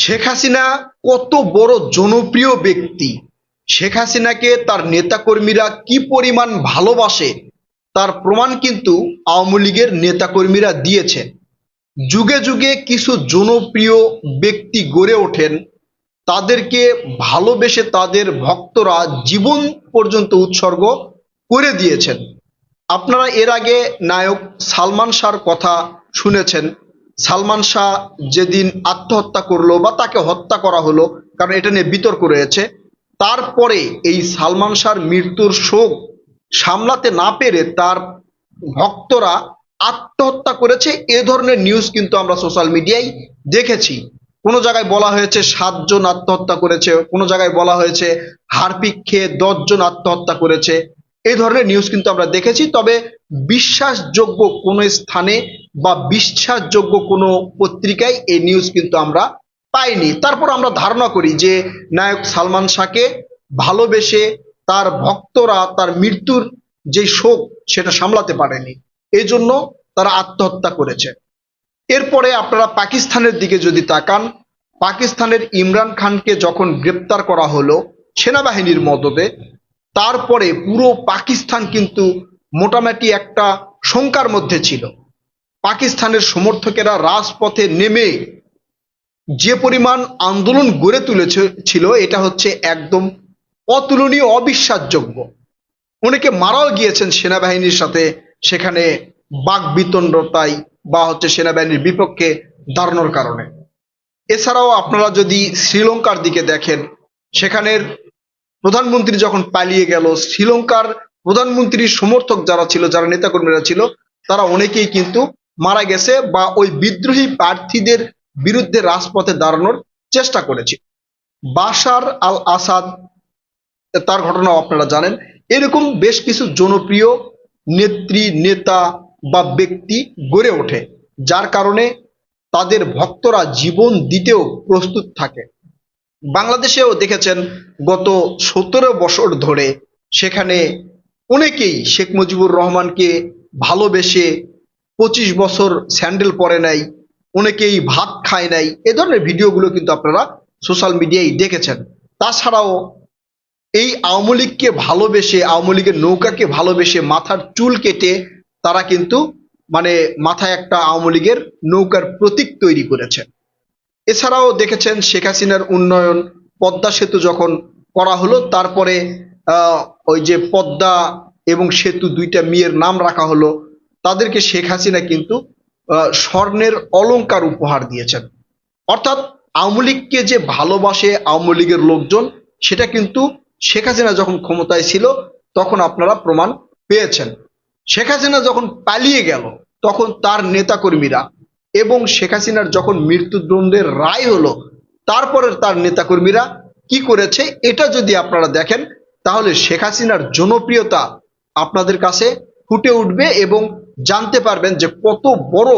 শেখ হাসিনা কত বড় জনপ্রিয় ব্যক্তি। শেখ হাসিনাকে তার নেতাকর্মীরা কি পরিমাণ ভালোবাসে, তার প্রমাণ কিন্তু আওয়ামী লীগের নেতাকর্মীরা দিয়েছে যুগে যুগে কিছু জনপ্রিয় ব্যক্তি গড়ে ওঠেন, তাদেরকে ভালোবেসে তাদের ভক্তরা জীবন পর্যন্ত উৎসর্গ করে দিয়েছেন। আপনারা এর আগে নায়ক সালমান শাহর কথা শুনেছেন। সালমান শাহ যেদিন আত্মহত্যা করল বা তাকে হত্যা করা হলো, কারণ এটা নিয়ে বিতর্ক রয়েছে, তারপরে এই সালমান শাহর মৃত্যুর শোক সামলাতে না পেরে তার ভক্তরা আত্মহত্যা করেছে। এ ধরনের নিউজ কিন্তু আমরা সোশ্যাল মিডিয়ায় দেখেছি। কোনো জায়গায় বলা হয়েছে সাতজন আত্মহত্যা করেছে, কোনো জায়গায় বলা হয়েছে হারপিক খেয়ে দশজন আত্মহত্যা করেছে। এই ধরনের নিউজ কিন্তু আমরা দেখেছি। তবে বিশ্বাসযোগ্য কোনো স্থানে বা বিশ্বাসযোগ্য কোনো পত্রিকায় এই নিউজ কিন্তু আমরা পাইনি। তারপর আমরা ধারণা করি যে নায়ক সালমান শাহকে ভালোবেসে তার ভক্তরা, তার মৃত্যুর যে শোক সেটা সামলাতে পারেনি। এই জন্য তারা আত্মহত্যা করেছে। এরপরে আপনারা পাকিস্তানের দিকে যদি তাকান, পাকিস্তানের ইমরান খানকে যখন গ্রেপ্তার করা হলো সেনাবাহিনীর মদতে তারপরে পুরো পাকিস্তান কিন্তু মোটামুটি একটা শঙ্কার মধ্যে ছিল। পাকিস্তানের সমর্থকেরা রাজপথে নেমে যে পরিমাণ আন্দোলন গড়ে তুলেছে, ছিল, এটা হচ্ছে একদম অতুলনীয়, অবিশ্বাসযোগ্য। অনেকে মারাও গিয়েছেন সেনাবাহিনীর সাথে, সেখানে বাক বিতণ্ডতায় বা হচ্ছে সেনাবাহিনীর বিপক্ষে দাঁড়ানোর কারণে। এছাড়াও আপনারা যদি শ্রীলঙ্কার দিকে দেখেন, সেখানের প্রধানমন্ত্রী যখন পালিয়ে গেল, শ্রীলঙ্কার প্রধানমন্ত্রীর সমর্থক যারা ছিল, যারা নেতাকর্মীরা ছিল, তারা অনেকেই কিন্তু মারা গেছে বা ওই বিদ্রোহী প্রার্থীদের বিরুদ্ধে রাজপথে দাঁড়ানোর চেষ্টা করেছে। বাশার আল আসাদ তার ঘটনাও আপনারা জানেন। এরকম বেশ কিছু জনপ্রিয় নেত্রী, নেতা বা ব্যক্তি গড়ে ওঠে, যার কারণে তাদের ভক্তরা জীবন দিতেও প্রস্তুত থাকে। বাংলাদেশেও দেখেছেন, গত সতেরো বছর ধরে সেখানে অনেকেই শেখ মুজিবুর রহমানকে ভালোবেসে পঁচিশ বছর স্যান্ডেল পরে নাই, অনেকেই ভাত খায় নাই। এ ধরনের ভিডিওগুলো কিন্তু আপনারা সোশ্যাল মিডিয়ায় দেখেছেন। তাছাড়াও এই আওয়ামী লীগকে ভালোবেসে, আওয়ামী লীগের নৌকাকে ভালোবেসে মাথার চুল কেটে তারা কিন্তু মানে মাথায় একটা আওয়ামী লীগের নৌকার প্রতীক তৈরি করেছে। এছাড়াও দেখেছেন শেখ হাসিনার উন্নয়ন, পদ্মা সেতু যখন করা হলো, তারপরে ওই যে পদ্মা এবং সেতু দুইটা মেয়ের নাম রাখা হলো, তাদেরকে শেখ হাসিনা কিন্তু স্বর্ণের অলঙ্কার উপহার দিয়েছেন। অর্থাৎ আওয়ামী লীগকে যে ভালোবাসে আওয়ামী লীগের লোকজন, সেটা কিন্তু শেখ হাসিনা যখন ক্ষমতায় ছিল, তখন আপনারা প্রমাণ পেয়েছেন। শেখ হাসিনা যখন পালিয়ে গেল, তখন তার নেতাকর্মীরা এবং শেখ হাসিনার যখন মৃত্যুদণ্ডের রায় হলো তারপরে তার নেতাকর্মীরা কি করেছে, এটা যদি আপনারা দেখেন তাহলে শেখ হাসিনার জনপ্রিয়তা আপনাদের কাছে ফুটে উঠবে এবং জানতে পারবেন যে কত বড়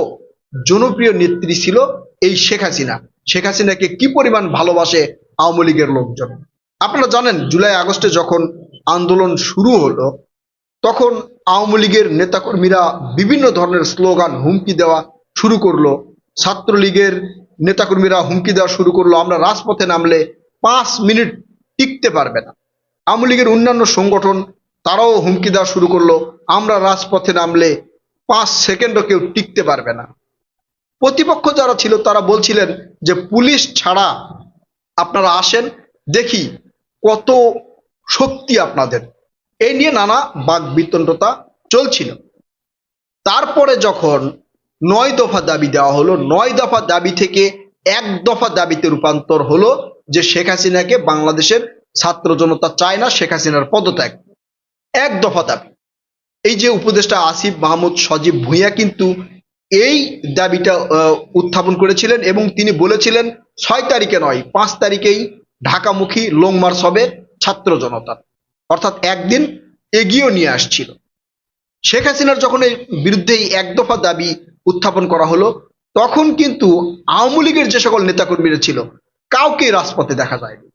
জনপ্রিয় নেত্রী ছিল এই শেখ হাসিনা। শেখ হাসিনাকে কি পরিমাণ ভালোবাসে আওয়ামী লীগের লোকজন? আপনারা জানেন, জুলাই, আগস্টে যখন আন্দোলন শুরু হলো, তখন আওয়ামী লীগের নেতাকর্মীরা বিভিন্ন ধরনের স্লোগান হুমকি দেওয়া শুরু করল। ছাত্রলীগের নেতাকর্মীরা হুমকি দেওয়া শুরু করল। আমরা রাজপথে নামলে পাঁচ মিনিট টিকতে পারবে না। আওয়ামী লীগের অন্যান্য সংগঠন, তারাও হুমকি দেওয়া শুরু করল। আমরা রাজপথে নামলে পাঁচ সেকেন্ডও কেউ টিকতে পারবে না। প্রতিপক্ষ যারা ছিল, তারা বলছিলেন যে পুলিশ ছাড়া আপনারা আসেন, দেখি কত শক্তি আপনাদের। এই নিয়ে নানা বাক বিতণ্ডতা চলছিল। তারপরে যখন নয় দফা দাবি দেওয়া হলো, নয় দফা দাবি থেকে এক দফা দাবিতে রূপান্তর হলো যে শেখ হাসিনাকে বাংলাদেশের ছাত্র জনতা চায় না শেখ হাসিনার পদত্যাগ। এক দফা দাবি। এই যে উপদেষ্টা আসিফ মাহমুদ সজীব ভুঁইয়া কিন্তু এই দাবিটা উত্থাপন করেছিলেন এবং তিনি বলেছিলেন, ছয় তারিখে নয়, পাঁচ তারিখেই ঢাকামুখী লং মার্চ হবে ছাত্র জনতার অর্থাৎ একদিন এগিয়েও নিয়ে আসছিল। শেখ হাসিনার যখন এর বিরুদ্ধে এই এক দফা দাবি উত্থাপন করা হলো, তখন কিন্তু আওয়ামী লীগের যে সকল নেতাকর্মীরা ছিল, কাউকে রাজপথে দেখা যায়নি।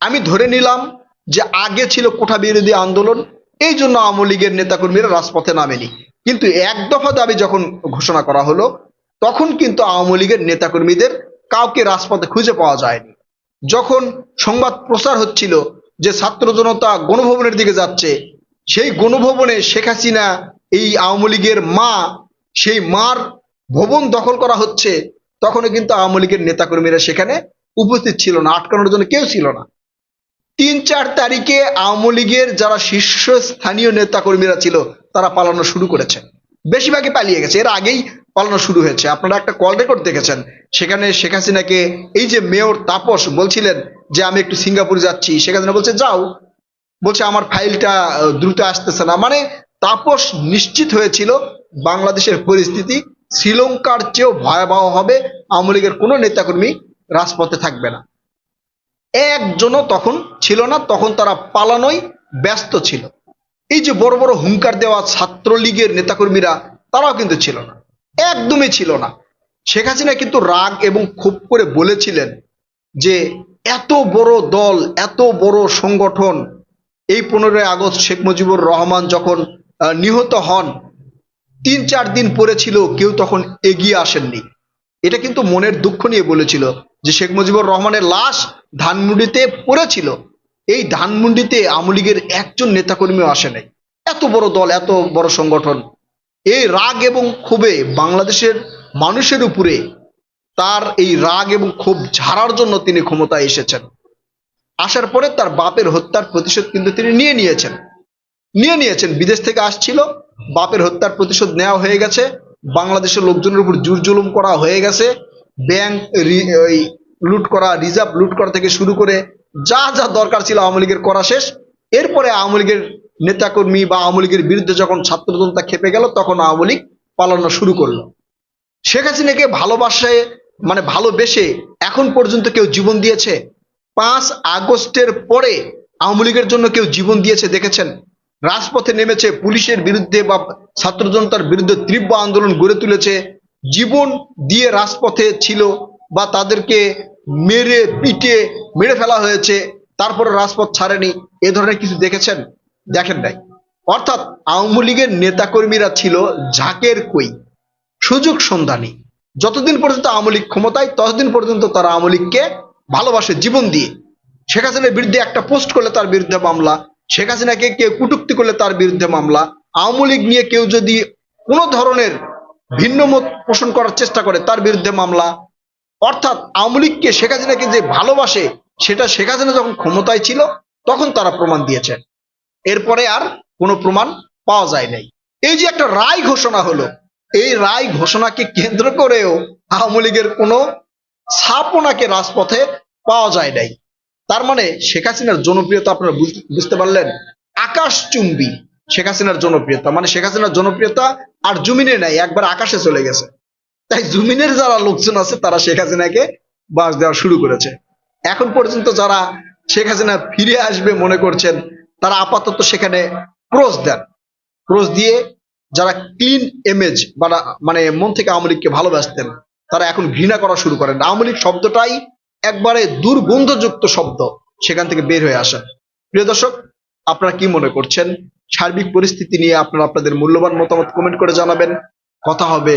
আমি ধরে নিলাম যে আগে ছিল কোঠা বিরোধী আন্দোলন, এই জন্য আওয়ামী লীগের নেতাকর্মীরা রাজপথে নামেনি। কিন্তু এক দফা দাবি যখন ঘোষণা করা হলো, তখন কিন্তু আওয়ামী লীগের নেতাকর্মীদের কাউকে রাজপথে খুঁজে পাওয়া যায়নি। যখন সংবাদ প্রচার হচ্ছিল যে ছাত্র জনতা গণভবনের দিকে যাচ্ছে, সেই গণভবনে শেখ হাসিনা, এই আওয়ামী লীগের মা, সেই মার ভবন দখল করা হচ্ছে, তখনও কিন্তু আওয়ামী লীগের নেতাকর্মীরা সেখানে উপস্থিত ছিল না, আটকানোর জন্য কেউ ছিল না। তিন চার তারিখে আওয়ামী লীগের যারা শীর্ষস্থানীয় নেতাকর্মীরা ছিল, তারা পালানো শুরু করেছে। বেশিরভাগই পালিয়ে গেছে। এর আগেই পালানো শুরু হয়েছে। আপনারা একটা কল রেকর্ড দেখেছেন। সেখানে শেখ হাসিনাকে এই যে মেয়র তাপস বলছিলেন যে, আমি একটু সিঙ্গাপুর যাচ্ছি। শেখ হাসিনা বলছে, যাও। বলছে, আমার ফাইলটা দ্রুত আসতেছে না। মানে তাপস নিশ্চিত হয়েছিল, বাংলাদেশের পরিস্থিতি শ্রীলঙ্কার চেয়েও ভয়াবহ হবে। আওয়ামী লীগের কোনো নেতাকর্মী রাজপথে থাকবে না। একজনও তখন ছিল না, তখন তারা পালানোই ব্যস্ত ছিল। এই যে বড় বড় হুঙ্কার দেওয়া ছাত্রলীগের নেতাকর্মীরা, তারাও কিন্তু ছিল না। একদমই ছিল না। শেখ হাসিনা কিন্তু রাগ এবং ক্ষোভ করে বলেছিলেন যে, এত বড় দল, এত বড় সংগঠন। এই পনেরোই আগস্ট শেখ মুজিবুর রহমান যখন নিহত হন, তিন চার দিন পরে ছিল, কেউ তখন এগিয়ে আসেননি। এটা কিন্তু মনের দুঃখ নিয়ে বলেছিল যে, শেখ মুজিবুর রহমানের লাশ ধানমন্ডিতে পড়েছিল। এই ধানমুন্ডিতে আওয়ামী লীগের একজন নেতাকর্মীও আসে নাই। এত বড় দল, এত বড় সংগঠন। এই রাগ এবং ক্ষোভে বাংলাদেশের মানুষের উপরে তার এই রাগ এবং ক্ষোভ ঝাড়ার জন্য তিনি ক্ষমতায় এসেছেন। আসার পরে তার বাপের হত্যার প্রতিশোধ কিন্তু তিনি নিয়ে নিয়েছেন। নিয়ে নিয়েছেন, বিদেশ থেকে আসছিল, বাপের হত্যার প্রতিশোধ নেওয়া হয়ে গেছে, বাংলাদেশের লোকজনের উপর জুর জুলুম করা হয়ে গেছে, ব্যাংক লুট করা, রিজার্ভ লুট করা থেকে শুরু করে যা যা দরকার ছিল আওয়ামী লীগের করা শেষ। এরপরে আওয়ামী লীগের নেতাকর্মী বা আওয়ামী লীগের বিরুদ্ধে যখন ছাত্র জনতা খেপে গেল, তখন আওয়ামী লীগ পালানো শুরু করল। শেখ হাসিনাকে ভালোবাসে মানে ভালোবেসে এখন পর্যন্ত কেউ জীবন দিয়েছে? পাঁচ আগস্টের পরে আওয়ামী লীগের জন্য কেউ জীবন দিয়েছে? দেখেছেন? রাজপথে নেমেছে, পুলিশের বিরুদ্ধে বা ছাত্র জনতার বিরুদ্ধে তীব্র আন্দোলন গড়ে তুলেছে। জীবন দিয়ে রাজপথে ছিল বা তাদেরকে মেরে পিটে মেরে ফেলা হয়েছে, তারপরে রাজপথ ছাড়েনি, এ ধরনের কিছু দেখেছেন? দেখেন নাই। অর্থাৎ আওয়ামী লীগের নেতাকর্মীরা ছিল ঝাঁকের কই। সুযোগ সন্ধানী। যতদিন পর্যন্ত আওয়ামী লীগ ক্ষমতায়, ততদিন পর্যন্ত তারা আওয়ামী লীগকে ভালোবাসে, জীবন দিয়ে। শেখ হাসিনার বিরুদ্ধে একটা পোস্ট করলে তার বিরুদ্ধে মামলা, শেখ হাসিনাকে কেউ কুটুক্তি করলে তার বিরুদ্ধে মামলা, আওয়ামী লীগ নিয়ে কেউ যদি কোনো ধরনের ভিন্ন মত পোষণ করার চেষ্টা করে, তার বিরুদ্ধে মামলা অর্থাৎ আওয়ামী লীগকে শেখ হাসিনাকে যে ভালোবাসে, সেটা শেখ হাসিনা যখন ক্ষমতায় ছিল, তখন তারা প্রমাণ দিয়েছেন এরপরে আর কোনো প্রমাণ পাওয়া যায় নাই। এই যে একটা রায় ঘোষণা হলো, এই রায় ঘোষণাকে কেন্দ্র করেও আওয়ামী লীগের কোনো ছাপনাকে রাজপথে পাওয়া যায় নাই। তার মানে শেখ হাসিনার জনপ্রিয়তা আপনারা বুঝ- বুঝতে পারলেন আকাশ চুম্বি শেখ হাসিনার জনপ্রিয়তা। মানে শেখ হাসিনার জনপ্রিয়তা আর জমিনে নাই, একবার আকাশে চলে গেছে। তাই জুমিনের যারা লোকজন আছে, তারা শেখ হাসিনাকে বাস দেওয়া শুরু করেছে। এখন পর্যন্ত যারা শেখ হাসিনা ফিরে আসবে মনে করছেন, তারা আপাতত সেখানে ক্রস দেন। ক্রস দিয়ে যারা ক্লিন ইমেজ বা মানে মন থেকে আওয়ামী লীগকে ভালোবাসতেন, তারা এখন ঘৃণা করা শুরু করেন। আওয়ামী লীগ শব্দটাই একবারে দুর্গন্ধযুক্ত শব্দ সেখান থেকে বের হয়ে আসে। প্রিয় দর্শক, আপনারা কি মনে করছেন? সার্বিক পরিস্থিতি নিয়ে আপনারা আপনাদের মূল্যবান মতামত কমেন্ট করে জানাবেন। কথা হবে